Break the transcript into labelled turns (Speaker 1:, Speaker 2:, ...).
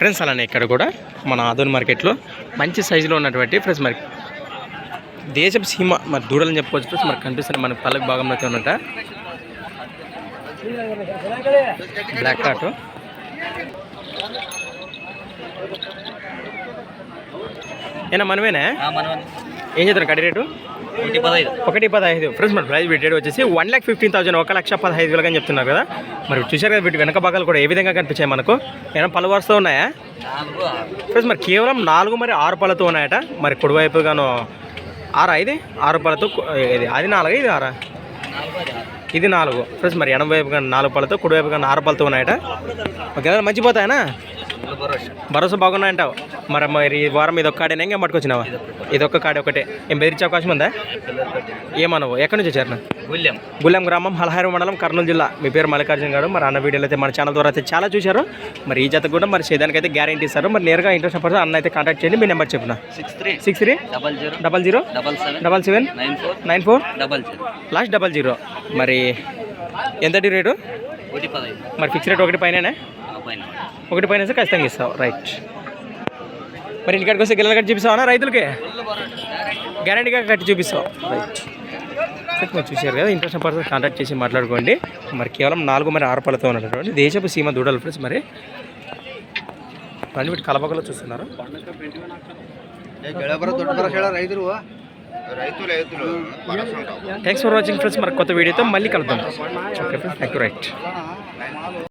Speaker 1: Friends అలానే ఇక్కడ కూడా మన ఆదోని మార్కెట్లో మంచి సైజులో ఉన్నటువంటి ఫ్రెండ్స్ మరి దేశపు సీమ మరి దూడలని చెప్పుకోవచ్చు ఫ్రెండ్స్ మరి కనిపిస్తుంది మన పల్లకి భాగంలో అయితే ఉన్నట బ్లాక్ కార్టు ఏనా మనమేనా? ఏం చేద్దాం కడి రేటు?
Speaker 2: ఒకటి పదహైదు.
Speaker 1: ఫ్రెండ్స్ మన ప్రైస్ రేట్ వచ్చేసి వన్ ల్యాక్ ఫిఫ్టీన్ థౌసండ్ ఒక లక్ష పదహైదు వేలుగా చెప్తున్నారు కదా. మరి చూశారు కదా వీటి వెనక భాగాలు కూడా ఏ విధంగా కనిపించాయి మనకు? ఏమైనా పలు వరుస ఉన్నాయా. ఫ్రెండ్స్ మరి కేవలం నాలుగు మరి ఆరు పళ్ళతో ఉన్నాయట. మరి కుడివైపు గాను ఆరా ఇది? ఆరు పళ్ళతో ఇది అది నాలుగు ఇది ఆరా. ఇది నాలుగు. ఫ్రెండ్స్ మరి ఎనభై వైపు కానీ నాలుగు పళ్ళతో కుడివైపు కానీ ఆరు పళ్ళతో ఉన్నాయట. ఓకే మంచి పోతాయనా?
Speaker 2: ఫుల్ భరోసా.
Speaker 1: బాగున్నాయంటావు మరి మరి ఈ వారం ఇది ఒక్క కాడేనా? ఇంకా పట్టుకొచ్చినావా? ఇది ఒక్క కాడే ఒకటే. ఏం బెదిరించే అవకాశం ఉందా? ఏమనవు? ఎక్కడి నుంచి వచ్చారు?
Speaker 2: గుళ్ళెం.
Speaker 1: గుళ్ళెం గ్రామం హలహారు మండలం కర్నూలు జిల్లా. మీ పేరు మల్లికార్జున గారు. మరి అన్న వీడియోలు అయితే మన ఛానల్ ద్వారా అయితే చాలా చూశారు. మరి ఈ జత కూడా మరి అయితే గ్యారంటీ ఇస్తారు. మరి నేరుగా ఇంట్రెస్ట్ పర్సన్ అన్న అయితే కాంటాక్ట్ చేయండి. మీ నెంబర్ చెప్పిన.
Speaker 2: Six three.
Speaker 1: Six three.
Speaker 2: Double zero.
Speaker 1: Double zero.
Speaker 2: Double seven.
Speaker 1: Double seven.
Speaker 2: Nine four.
Speaker 1: Nine four.
Speaker 2: Double zero.
Speaker 1: Last double zero. మరి ఎంతటి రేటు? మరి ఫిక్స్ రేట్ ఒకటి పైననే?
Speaker 2: ఆ పైన
Speaker 1: ఒకటి. పైన ఖచ్చితంగా ఇస్తావు. రైట్ మరి ఇంటికాడికి వస్తే గిల్లలు కట్టి చూపిస్తావా రైతులకి? గ్యారంటీగా కట్టి చూపిస్తావు? రైట్ మీరు చూశారు కదా ఇంట్రెస్ట్ పర్సన్ కాంటాక్ట్ చేసి మాట్లాడుకోండి. మరి కేవలం నాలుగు మరి ఆరు పళ్ళతో ఉన్నటువంటి దేశపు సీమ దూడలు ఫ్రెండ్స్ మరి రండి వీటి కలపకలో చూస్తున్నారు? థ్యాంక్స్ ఫర్ వాచింగ్ ఫ్రెండ్స్ మరి కొత్త వీడియోతో మళ్ళీ కలుద్దాం. Okay friends thank you right